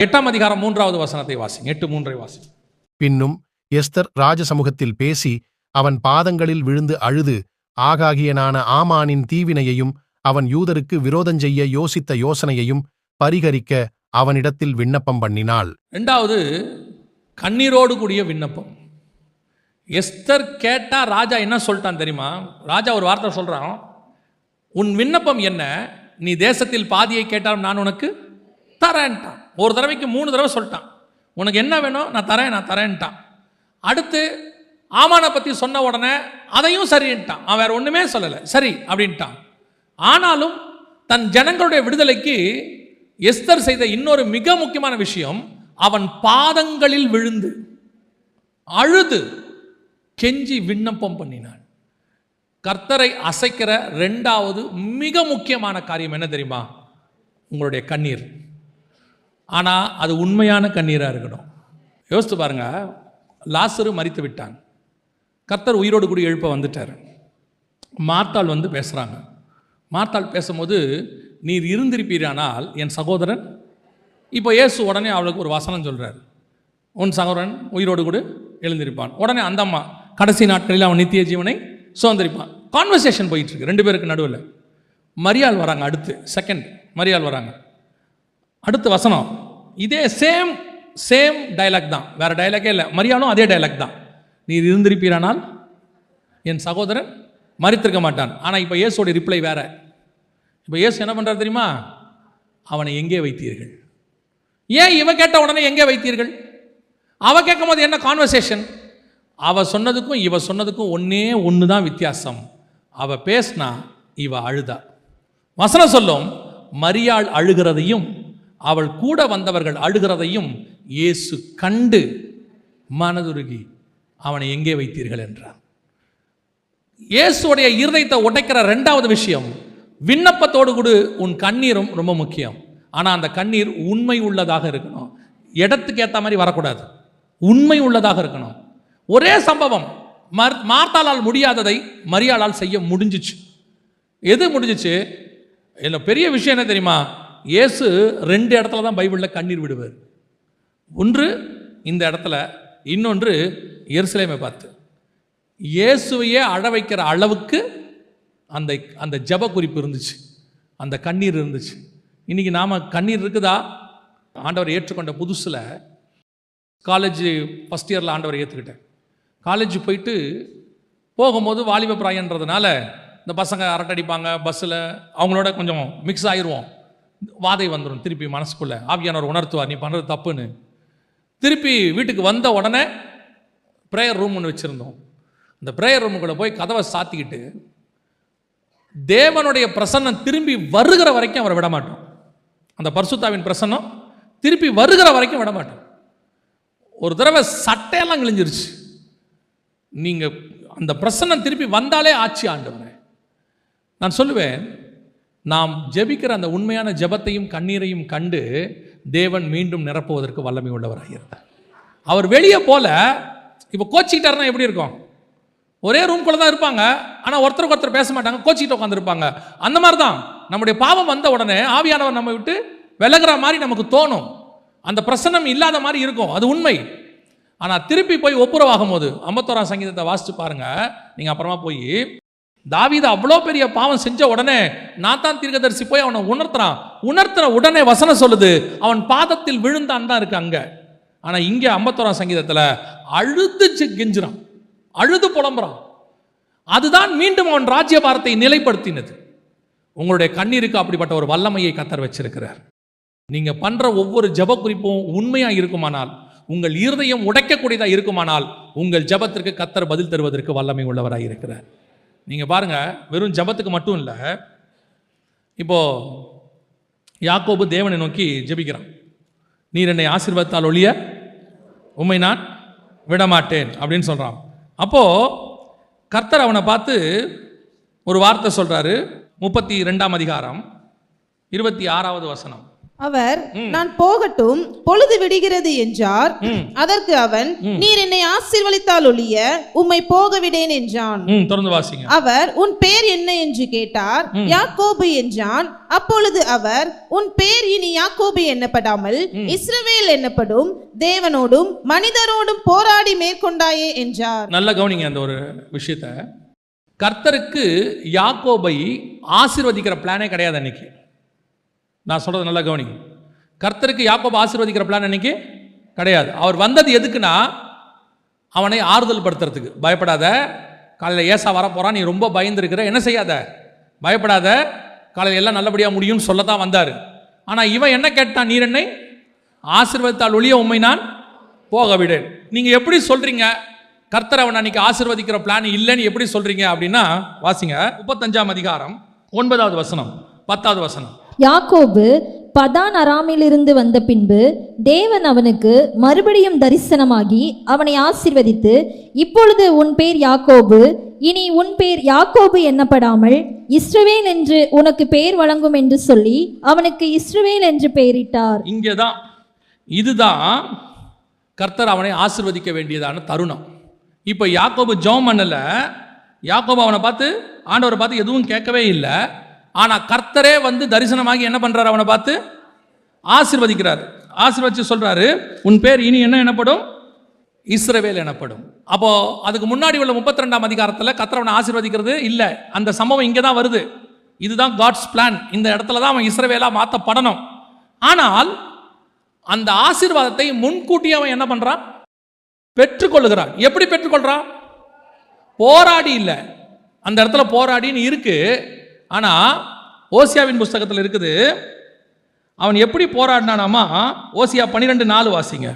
எட்டாம் அதிகாரம் மூன்றாவது வசனத்தை வாசிங்க. எட்டு மூன்றை வாசிங்க. பின்னும் எஸ்தர் ராஜசமுகத்தில் பேசி அவன் பாதங்களில் விழுந்து அழுது ஆகாகியனான ஆமானின் தீவினையையும் அவன் யூதருக்கு விரோதஞ்செய்ய யோசித்த யோசனையையும் பரிகரிக்க அவனிடத்தில் விண்ணப்பம் பண்ணினாள். ரெண்டாவது கண்ணீரோடு கூடிய விண்ணப்பம். எஸ்தர் கேட்டா ராஜா என்ன சொல்லிட்டான் தெரியுமா? ராஜா ஒரு வார்த்தை சொல்றான். உன் விண்ணப்பம் என்ன? நீ தேசத்தில் பாதியை கேட்டாலும் நான் உனக்கு தரேன்ட்டான். ஒரு தடவைக்கு மூணு தடவை சொல்லிட்டான். உனக்கு என்ன வேணும்? நான் தரேன் நான் தரேன்ட்டான். அடுத்து ஆமானை பற்றி சொன்ன உடனே அதையும் சரின்ட்டான். அவன் வேற ஒன்றுமே சொல்லலை. சரி அப்படின்ட்டான். ஆனாலும் தன் ஜனங்களுடைய விடுதலைக்கு எஸ்தர் செய்த இன்னொரு மிக முக்கியமான விஷயம் அவன் பாதங்களில் விழுந்து அழுது கெஞ்சி விண்ணப்பம் பண்ணினான். கர்த்தரை அசைக்கிற ரெண்டாவது மிக முக்கியமான காரியம் என்ன தெரியுமா? உங்களுடைய கண்ணீர். ஆனால் அது உண்மையான கண்ணீராக இருக்கணும். யோசித்து பாருங்க. லாசரு மறித்து விட்டான். கர்த்தர் உயிரோடு கூடி எழுப்ப வந்துட்டார். மார்த்தாள் வந்து பேசுகிறாங்க மார்த்தாள் பேசும்போது நீர் இருந்திருப்பீரானால் என் சகோதரன் இப்போ இயேசு உடனே அவளுக்கு ஒரு வசனம் சொல்கிறார் உன் சகோதரன் உயிரோடு கூட எழுந்திருப்பான். உடனே அந்த அம்மா கடைசி நாட்களில் அவன் நித்திய ஜீவனை சுதந்திரிப்பான். கான்வர்சேஷன் போயிட்டுருக்கு ரெண்டு பேருக்கு நடுவில். மரியாள் வராங்க அடுத்து. செகண்ட் மரியாள் வராங்க. அடுத்த வசனம். இதே சேம் சேம் டயலாக் தான். வேற டைலாக்கே இல்லை. மரியாளும் அதே டயலாக் தான். நீ இருந்திருப்பீரானால் என் சகோதரன் மறித்திருக்க மாட்டான். ஆனால் இப்போ இயேசுடைய ரிப்ளை வேற. இப்போ இயேசு என்ன பண்ணுறாரு தெரியுமா? அவனை எங்கே வைத்தீர்கள்? ஏன் இவ கேட்ட உடனே எங்கே வைத்தீர்கள்? அவ கேட்கும் போது என்ன கான்வர்சேஷன் அவ சொன்னதுக்கும் இவ சொன்னதுக்கும் ஒன்னே ஒன்று தான் வித்தியாசம். அவ பேசினா இவ அழுதா. வசனம் சொல்லும் மரியாள் அழுகிறதையும் அவள் கூட வந்தவர்கள் அழுகிறதையும் இயேசு கண்டு மனதுருகி அவனை எங்கே வைத்தீர்கள்? என்றார் இயேசுடைய இருதயத்தை உடைக்கிற ரெண்டாவது விஷயம் விண்ணப்பத்தோடு கூட உன் கண்ணீரும் ரொம்ப முக்கியம். ஆனால் அந்த கண்ணீர் உண்மை உள்ளதாக இருக்கணும். இடத்துக்கு ஏற்ற மாதிரி வரக்கூடாது. உண்மை உள்ளதாக இருக்கணும். ஒரே சம்பவம் மர் மார்த்தாளால் முடியாததை மரியாளால் செய்ய முடிஞ்சிச்சு. எது முடிஞ்சிச்சு? இதில் பெரிய விஷயம் என்ன தெரியுமா? இயேசு ரெண்டு இடத்துல தான் பைபிளில் கண்ணீர் விடுவார். ஒன்று இந்த இடத்துல இன்னொன்று எருசலேமை பார்த்து. இயேசுவையே அழ வைக்கிற அளவுக்கு அந்த அந்த ஜப குறிப்பு இருந்துச்சு. அந்த கண்ணீர் இருந்துச்சு. இன்னைக்கு நாம் கண்ணீர் இருக்குதா? ஆண்டவர் ஏற்றுக்கொண்ட புதுசில் காலேஜ் ஃபஸ்ட் இயரில் ஆண்டவரை ஏற்றுக்கிட்டேன் காலேஜ் போயிட்டு போகும்போது வாலிப பிராயன்றதுனால இந்த பசங்க அரட்டடிப்பாங்க பஸ்ஸில் அவங்களோட கொஞ்சம் மிக்ஸ் ஆயிடுவோம் வாதை வந்துடும் திருப்பி மனசுக்குள்ளே. ஆவியானவர் உணர்த்துவார் நீ பண்ணுறது தப்புன்னு. திருப்பி வீட்டுக்கு வந்த உடனே ப்ரேயர் ரூம் ஒன்று வச்சுருந்தோம். அந்த ப்ரேயர் ரூமுக்குள்ளே போய் கதவை சாத்திக்கிட்டு தேவனுடைய பிரசன்னம் திரும்பி வருகிற வரைக்கும் அவரை விட மாட்டோம் அந்த பர்சுத்தாவின் பிரசன்னம் திருப்பி வருகிற வரைக்கும் விட மாட்டோம் ஒரு தடவை சட்டையெல்லாம் கிழிஞ்சிருச்சு. நீங்கள் அந்த பிரசன்னம் திருப்பி வந்தாலே ஆட்சி ஆண்டவரே. நான் சொல்லுவேன் நாம் ஜெபிக்கிற அந்த உண்மையான ஜெபத்தையும் கண்ணீரையும் கண்டு தேவன் மீண்டும் நிரப்புவதற்கு வல்லமை உள்ளவராக அவர் வெளியே போல இப்போ கோச்சிக்கிட்டாருன்னா எப்படி இருக்கும்? ஒரே ரூம்குள்ளே தான் இருப்பாங்க ஆனால் ஒருத்தருக்கு ஒருத்தர் பேச மாட்டாங்க கோச்சிக்கிட்டு உட்காந்துருப்பாங்க அந்த மாதிரி தான் நம்முடைய பாவம் வந்த உடனே ஆவியானவர் நம்ம விட்டு விலகிற மாதிரி நமக்கு தோணும். அந்த பிரசன்னம் இல்லாத மாதிரி இருக்கும் அது உண்மை. ஆனால் திருப்பி போய் ஒப்புரவாகும் போது ஐம்பத்தோராம் சங்கீதத்தை வாசித்து பாருங்க நீங்கள் அப்புறமா போய் தாவீது அவ்வளோ பெரிய பாவம் செஞ்ச உடனே நான் தான் தீர்க்கதரிசி போய் அவனை உணர்த்துறான். உணர்த்துற உடனே வசனம் சொல்லுது அவன் பாதத்தில் விழுந்தான் தான் இருக்கு அங்கே. ஆனால் இங்கே ஐம்பத்தோராம் சங்கீதத்தில் அழுது செ- கெஞ்சுறான். அழுது புலம்புறான். அதுதான் மீண்டும் அவன் ராஜ்யபாரத்தை நிலைப்படுத்தினது. உங்களுடைய கண்ணீருக்கு அப்படிப்பட்ட ஒரு வல்லமையை கத்தர் வச்சிருக்கிறார். நீங்கள் பண்ணுற ஒவ்வொரு ஜப குறிப்பும் உண்மையாக இருக்குமானால் உங்கள் இருதயம் உடைக்கக்கூடியதாக இருக்குமானால் உங்கள் ஜெபத்திற்கு கத்தர் பதில் தருவதற்கு வல்லமை உள்ளவராக இருக்கிறார். நீங்கள் பாருங்கள் வெறும் ஜெபத்துக்கு மட்டும் இல்லை இப்போது யாக்கோபு தேவனை நோக்கி ஜெபிக்கிறான். நீர் என்னை ஆசீர்வாதத்தால் ஒழிய உண்மை நான் விடமாட்டேன் அப்படின்னு சொல்கிறான் அப்போ கர்த்தர் அவனை பார்த்து ஒரு வார்த்தை சொல்கிறாரு முப்பத்தி ரெண்டாம் அதிகாரம் இருபத்தி ஆறாவது வசனம். அவர் நான் போகட்டும் பொழுது விடுகிறது என்றார். அதற்கு அவன் நீர் என்னை ஆசீர்வதித்தால் ஒழிய உம்மை போக விடேன் என்றான். தொடர்ந்து வாசிங்க. அவர் உன் பேர் என்ன? என்று கேட்டார். யாக்கோபு என்றான். அப்பொழுது அவர் உன் பேர் இனி யாக்கோபு எண்ணப்படாமல் இஸ்ரவேல் என்னப்படும் தேவனோடும் மனிதரோடும் போராடி மேற்கொண்டாயே என்றார். நல்லா கவனிங்க அந்த ஒரு விஷயத்த. கர்த்தருக்கு யாக்கோபை ஆசீர்வதிக்கிற பிளானே கிடையாது அன்னைக்கு. நான் சொல்கிறது நல்லா கவனிங்க. கர்த்தருக்கு யாக்கோபை ஆசீர்வதிக்கிற பிளான் அன்னைக்கு கிடையாது. அவர் வந்தது எதுக்குன்னா அவனை ஆறுதல் படுத்துறதுக்கு பயப்படாத. காலையில் ஏசா வரப்போகிறான் நீ ரொம்ப பயந்துருக்கிற. என்ன செய்யாத? பயப்படாத. காலையில் எல்லாம் நல்லபடியாக முடியும்னு சொல்லத்தான் வந்தார். ஆனால் இவன் என்ன கேட்டான்? நீர் என்னை ஆசீர்வதித்தால் ஒழிய உண்மை நான் போக விடேன் நீங்கள் எப்படி சொல்கிறீங்க கர்த்தர் அவன் அன்னைக்கு ஆசீர்வதிக்கிற பிளான் இல்லைன்னு எப்படி சொல்கிறீங்க அப்படின்னா வாசிங்க. முப்பத்தஞ்சாம் அதிகாரம் ஒன்பதாவது வசனம் பத்தாவது வசனம். யாக்கோபு பதான் அராமிலிருந்து வந்த பின்பு தேவன் அவனுக்கு மறுபடியும் தரிசனமாகி அவனை ஆசிர்வதித்து இப்பொழுது உன் பேர் யாக்கோபு இனி உன் பேர் யாக்கோபு எண்ணப்படாமல் இஸ்ரவேல் என்று உனக்கு பெயர் வழங்கும் என்று சொல்லி அவனுக்கு இஸ்ரவேல் என்று பெயரிட்டார். இங்கேதான் இதுதான் கர்த்தர் அவனை ஆசிர்வதிக்க வேண்டியதான தருணம். இப்போ யாக்கோபு ஜோம் பண்ணல யாக்கோபு அவனை பார்த்து ஆண்டவரை பார்த்து எதுவும் கேட்கவே இல்லை. ஆனால் கர்த்தரே வந்து தரிசனமாகி என்ன பண்றாரு அவனை பார்த்து? ஆசிர்வதிக்கிறார். ஆசிர்வதிச்சு சொல்றாரு உன் பேர் இனி என்ன எனப்படும்? இஸ்ரவேல் எனப்படும். அப்போ அதுக்கு முன்னாடி உள்ள முப்பத்தி ரெண்டாம் அதிகாரத்தில் கர்த்தர் ஆசிர்வதிக்கிறது இல்லை. அந்த சம்பவம் இங்கே தான் வருது. இதுதான் காட்ஸ் பிளான் இந்த இடத்துல தான் அவன் இஸ்ரவேலா மாற்றப்படணும் ஆனால் அந்த ஆசீர்வாதத்தை முன்கூட்டியே அவன் என்ன பண்றான்? பெற்றுக்கொள்ளுகிறான். எப்படி பெற்றுக்கொள்றான்? போராடி இல்லை. அந்த இடத்துல போராடின்னு இருக்கு. ஆனா ஓசியாவின் புஸ்தகத்தில் இருக்குது அவன் எப்படி போராடினானாமா? ஓசியா பன்னிரெண்டு நாலு வாசிங்க.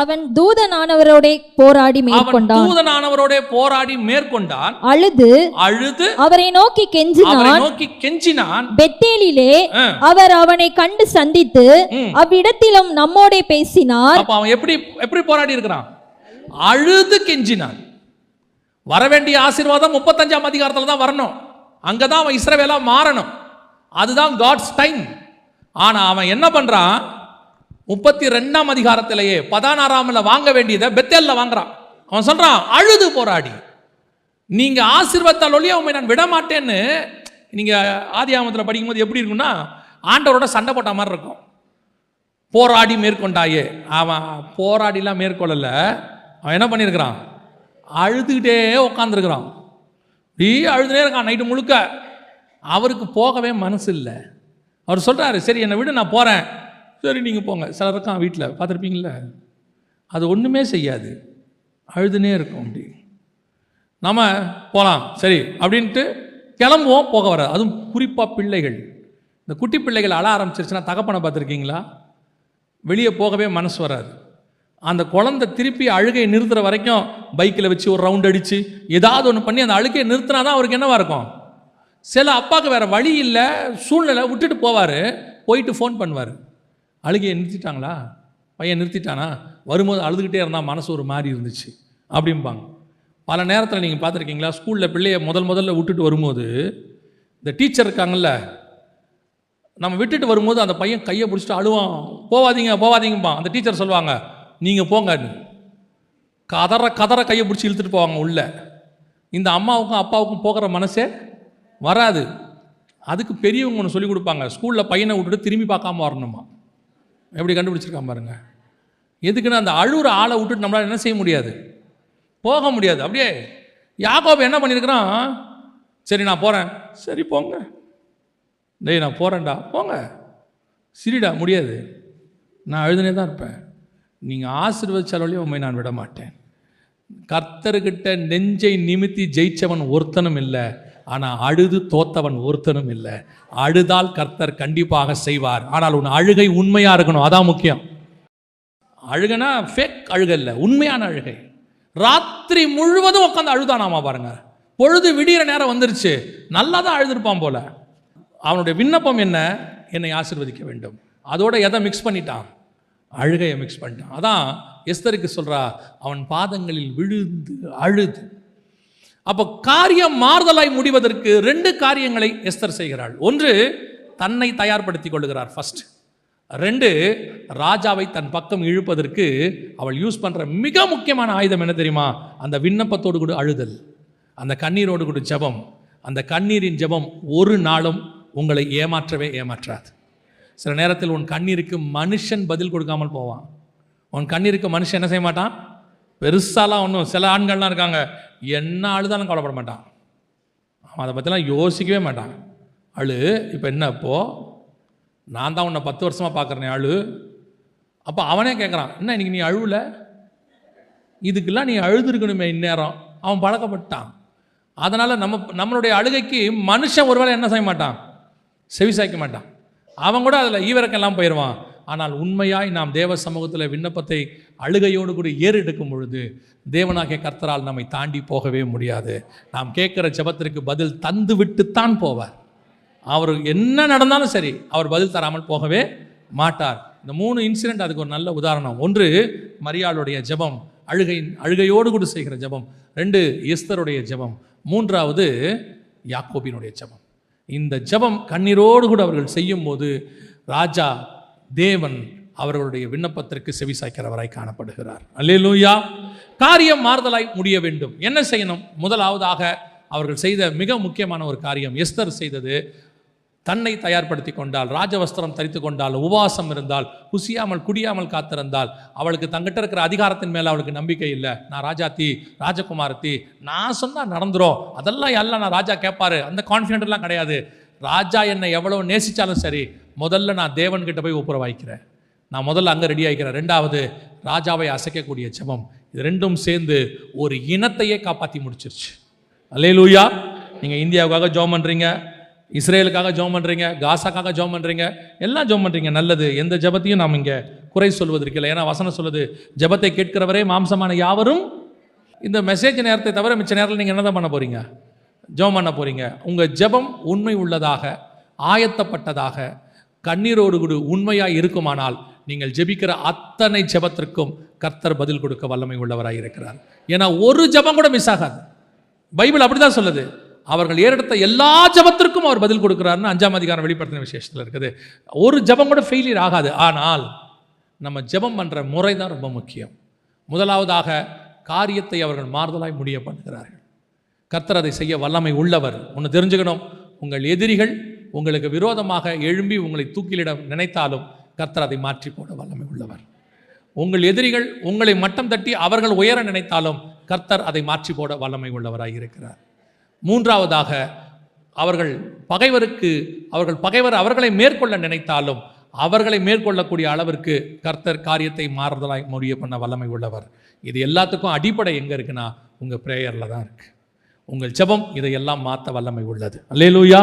அவன் தூதனானவரோட போராடி மேற்கொண்டான். தூதனானவரோட போராடி மேற்கொண்டான். அழுது அழுது அவரை நோக்கி அவரை கெஞ்சினான் நோக்கி கெஞ்சினான். பெத்தேலிலே. அவர் அவனை கண்டு சந்தித்து. அவ்விடத்திலும் நம்மோடே பேசினார். அப்ப அவன் எப்படி எப்படி போராடி இருக்கிறான்? அழுது கெஞ்சினான். வர வேண்டிய ஆசீர்வாதம் முப்பத்தஞ்சாம் அதிகாரத்துல தான் வரணும். அங்கே தான் அவன் இஸ்ரவேலாக மாறணும். அதுதான் காட்ஸ் டைம் ஆனால் அவன் என்ன பண்ணுறான் முப்பத்தி ரெண்டாம் அதிகாரத்திலேயே பதினாறாம்ல வாங்க வேண்டியதை பெத்தேல்ல வாங்குறான். அவன் சொல்கிறான் அழுது போராடி. நீங்கள் ஆசீர்வத்தால் ஒழிய உண்மை நான் விடமாட்டேன்னு. நீங்கள் ஆதி ஆமத்தில் படிக்கும்போது எப்படி இருக்கும்னா ஆண்டவரோட சண்டை போட்ட மாதிரி இருக்கும். போராடி மேற்கொண்டாயே. அவன் போராடிலாம் மேற்கொள்ளல. அவன் என்ன பண்ணியிருக்கிறான் அழுதுகிட்டே உட்காந்துருக்கிறான் டீ அழுதுனே இருக்கான் நைட்டு முழுக்க. அவருக்கு போகவே மனசு இல்லை அவர் சொல்கிறாரு சரி என்னை விடு நான் போகிறேன் சரி நீங்கள் போங்க. சிலர் இருக்கான் வீட்டில் பார்த்துருப்பீங்கள அது ஒன்றுமே செய்யாது. அழுதுனே இருக்கும் அப்படி. நம்ம போகலாம் சரி அப்படின்ட்டு கிளம்புவோம் போக வராது. அதுவும் குறிப்பாக பிள்ளைகள். இந்த குட்டி பிள்ளைகள் அழ ஆரம்பிச்சிருச்சுன்னா தகப்பனை பார்த்துருக்கீங்களா? வெளியே போகவே மனசு வராது. அந்த குழந்தை திருப்பி அழுகையை நிறுத்துற வரைக்கும் பைக்கில் வச்சு ஒரு ரவுண்ட் அடித்து ஏதாவது ஒன்று பண்ணி அந்த அழுகையை நிறுத்தினா தான் அவருக்கு என்னவா இருக்கும்? சில அப்பாவுக்கு வேற வழி இல்லை சூழ்நிலை விட்டுட்டு போவார் போயிட்டு ஃபோன் பண்ணுவார். அழுகையை நிறுத்திட்டாங்களா? பையன் நிறுத்திட்டானா? வரும்போது அழுதுகிட்டே இருந்தால் மனசு ஒரு மாதிரி இருந்துச்சு அப்படிம்பாங்க. பல நேரத்தில் நீங்கள் பார்த்துருக்கீங்களா? ஸ்கூலில் பிள்ளைய முதல் முதல்ல விட்டுட்டு வரும்போது இந்த டீச்சர் இருக்காங்கல்ல நம்ம விட்டுட்டு வரும்போது அந்த பையன் கையை பிடிச்சிட்டு அழுவான். போவாதீங்க போவாதீங்கப்பா அந்த டீச்சர் சொல்லுவாங்க நீங்கள் போங்க கதற கதற கையை பிடிச்சி இழுத்துட்டு போவாங்க உள்ள. இந்த அம்மாவுக்கும் அப்பாவுக்கும் போகிற மனசே வராது. அதுக்கு பெரியவங்க ஒன்று சொல்லி கொடுப்பாங்க. ஸ்கூலில் பையனை விட்டுட்டு திரும்பி பார்க்காம வரணுமா? எப்படி கண்டுபிடிச்சிருக்கான் பாருங்க. எதுக்குன்னா அந்த அழுகிற ஆளை விட்டுட்டு நம்மளால் என்ன செய்ய முடியாது? போக முடியாது. அப்படியே யாக்கோபு என்ன பண்ணியிருக்கிறான் சரி நான் போகிறேன் சரி போங்க. டேய் நான் போகிறேன்டா போங்க. சரிடா முடியாது. நான் அழுதுனே தான் இருப்பேன். நீங்கள் ஆசீர்வதிச்சாலே உண்மை நான் விட மாட்டேன் கர்த்தர்கிட்ட நெஞ்சை நிமித்தி ஜெயிச்சவன் ஒருத்தனும் இல்லை ஆனால் அழுது தோத்தவன் ஒருத்தனும் இல்லை. அழுதால் கர்த்தர் கண்டிப்பாக செய்வார். ஆனால் உன் அழுகை உண்மையாக இருக்கணும் அதான் முக்கியம். அழுகனா ஃபேக் அழுகை இல்லை உண்மையான அழுகை. ராத்திரி முழுவதும் உட்காந்து அழுதானாமா பாருங்க. பொழுது விடிகிற நேரம் வந்துருச்சு நல்லா தான் அழுதுருப்பான் போல. அவனுடைய விண்ணப்பம் என்ன? என்னை ஆசிர்வதிக்க வேண்டும். அதோட எதை மிக்ஸ் பண்ணிட்டான்? அழுகையை மிக்ஸ் பண்ணிட்டான். அதான் எஸ்தருக்கு சொல்கிறா அவன் பாதங்களில் விழுந்து அழுது. அப்போ காரியம் மாறுதலாய் முடிவதற்கு ரெண்டு காரியங்களை எஸ்தர் செய்கிறாள். ஒன்று தன்னை தயார்படுத்தி கொள்கிறார் ஃபர்ஸ்ட் ரெண்டு ராஜாவை தன் பக்கம் இழுப்பதற்கு அவள் யூஸ் பண்ணுற மிக முக்கியமான ஆயுதம் என்ன தெரியுமா? அந்த விண்ணப்பத்தோடு கூட அழுதல் அந்த கண்ணீரோடு கூட ஜெபம் அந்த கண்ணீரின் ஜெபம் ஒரு நாளும் உங்களை ஏமாற்றவே ஏமாற்றாது. சில நேரத்தில் உன் கண்ணீருக்கு மனுஷன் பதில் கொடுக்காமல் போவான். உன் கண்ணீருக்கு மனுஷன் என்ன செய்ய மாட்டான்? பெருசாலாம் ஒன்றும் சில ஆண்கள்லாம் இருக்காங்க என்ன அழுதாலும் கவலைப்பட மாட்டான். அவன் அதை பற்றிலாம் யோசிக்கவே மாட்டான். அழு இப்போ என்ன இப்போ நான் தான் உன்னை பத்து வருஷமாக பார்க்குறேன் அழு. அப்போ அவனே கேட்குறான் என்ன இன்னைக்கு நீ அழுவல? இதுக்கெல்லாம் நீ அழுதுருக்கணுமே இந்நேரம். அவன் பழக்கப்பட்டான். அதனால் நம்ம நம்மளுடைய அழுகைக்கு மனுஷன் ஒருவேளை என்ன செய்ய மாட்டான்? செவி சாய்க்க மாட்டான். அவன் கூட அதில் ஈவிரக்கெல்லாம் போயிடுவான் ஆனால் உண்மையாய் நாம் தேவ சமூகத்தில் விண்ணப்பத்தை அழுகையோடு கூட ஏறெடுக்கும் பொழுது தேவனாகிய கர்த்தரால் நம்மை தாண்டி போகவே முடியாது. நாம் கேட்குற ஜெபத்திற்கு பதில் தந்து விட்டுத்தான் போவார். அவர் என்ன நடந்தாலும் சரி அவர் பதில் தராமல் போகவே மாட்டார். இந்த மூணு இன்சிடென்ட் அதுக்கு ஒரு நல்ல உதாரணம். ஒன்று மரியாளுடைய ஜெபம் அழுகை அழுகையோடு கூட செய்கிற ஜெபம். ரெண்டு எஸ்தருடைய ஜெபம். மூன்றாவது யாக்கோபினுடைய ஜெபம். இந்த ஜெபம் கண்ணீரோடு கூட அவர்கள் செய்யும்போது ராஜா தேவன் அவர்களுடைய விண்ணப்பத்திற்கு செவிசாய்க்கிறவராய் காணப்படுகிறார். அல்லேலூயா. காரியம் மாறுதலாய் முடிய வேண்டும். என்ன செய்யணும்? முதலாவதாக அவர்கள் செய்த மிக முக்கியமான ஒரு காரியம் எஸ்தர் செய்தது. தன்னை தயார்படுத்தி கொண்டால் ராஜவஸ்திரம் தரித்து கொண்டால் உபவாசம் இருந்தால் குசியாமல் குடியாமல் காத்திருந்தால் அவளுக்கு தங்கிட்ட இருக்கிற அதிகாரத்தின் மேலே அவளுக்கு நம்பிக்கை இல்லை. நான் ராஜாத்தி ராஜகுமாரத்தி நான் சொன்னால் நடந்துரும். அதெல்லாம் எல்லாம் நான் ராஜா கேட்பாரு அந்த கான்ஃபிடென்ட்லாம் கிடையாது. ராஜா என்னை எவ்வளோ நேசித்தாலும் சரி முதல்ல நான் தேவன்கிட்ட போய் ஒப்புரவாய்க்கிறேன் நான் முதல்ல அங்கே ரெடி ஆகிக்கிறேன் ரெண்டாவது ராஜாவை அசைக்கக்கூடிய ஜெபம். இது ரெண்டும் சேர்ந்து ஒரு இனத்தையே காப்பாற்றி முடிச்சிருச்சு. அல்லேலூயா. நீங்கள் இந்தியாவுக்காக ஜோம் பண்ணுறீங்க இஸ்ரேலுக்காக ஜெபம் பண்ணுறீங்க காசாக்காக ஜெபம் பண்ணுறீங்க எல்லாம் ஜெபம் பண்ணுறீங்க நல்லது. எந்த ஜெபத்தையும் நாம் இங்கே குறை சொல்வதற்கு இல்லை. ஏன்னா வசனம் சொல்லுது ஜெபத்தை கேட்கிறவரே மாம்சமான யாவரும் இந்த மெசேஜ் நேரத்தை தவிர மிச்ச நேரத்தில் நீங்கள் என்ன தான் பண்ண போகிறீங்க ஜெபம் பண்ண போகிறீங்க உங்கள் ஜெபம் உண்மை உள்ளதாக ஆயத்தப்பட்டதாக கண்ணீரோடு கூட உண்மையாக இருக்குமானால் நீங்கள் ஜெபிக்கிற அத்தனை ஜெபத்திற்கும் கர்த்தர் பதில் கொடுக்க வல்லமை உள்ளவராக இருக்கிறார். ஏன்னா ஒரு ஜெபம் கூட மிஸ் ஆகாது. பைபிள் அப்படிதான் சொல்லுது. அவர்கள் ஏறெடுத்த எல்லா ஜெபத்திற்கும் அவர் பதில் கொடுக்குறாருன்னு அஞ்சாம் அதிகாரம் வெளிப்படுத்தின விசேஷத்தில் இருக்குது. ஒரு ஜெபம் கூட ஃபெயிலியர் ஆகாது. ஆனால் நம்ம ஜெபம் பண்ணுற முறை தான் ரொம்ப முக்கியம். முதலாவதாக காரியத்தை அவர்கள் மாறுதலாய் முடிய பண்ணுகிறார்கள். கர்த்தர் அதை செய்ய வல்லமை உள்ளவர். ஒன்று தெரிஞ்சுக்கணும். உங்கள் எதிரிகள் உங்களுக்கு விரோதமாக எழும்பி உங்களை தூக்கிலிட நினைத்தாலும் கர்த்தர் அதை மாற்றி போட வல்லமை உள்ளவர். உங்கள் எதிரிகள் உங்களை மட்டம் தட்டி அவர்கள் உயர நினைத்தாலும் கர்த்தர் அதை மாற்றி போட வல்லமை உள்ளவராக இருக்கிறார். மூன்றாவதாக அவர்கள் பகைவருக்கு அவர்கள் பகைவர் அவர்களை மேற்கொள்ள நினைத்தாலும் அவர்களை மேற்கொள்ளக்கூடிய அளவிற்கு கர்த்தர் காரியத்தை மாறுதலாய் முடிய பண்ண வல்லமை உள்ளவர். இது எல்லாத்துக்கும் அடிப்படை எங்கே இருக்குன்னா உங்கள் ப்ரேயரில் தான் இருக்குது உங்கள் ஜெபம் இதையெல்லாம் மாற்ற வல்லமை உள்ளது. அல்லேலூயா!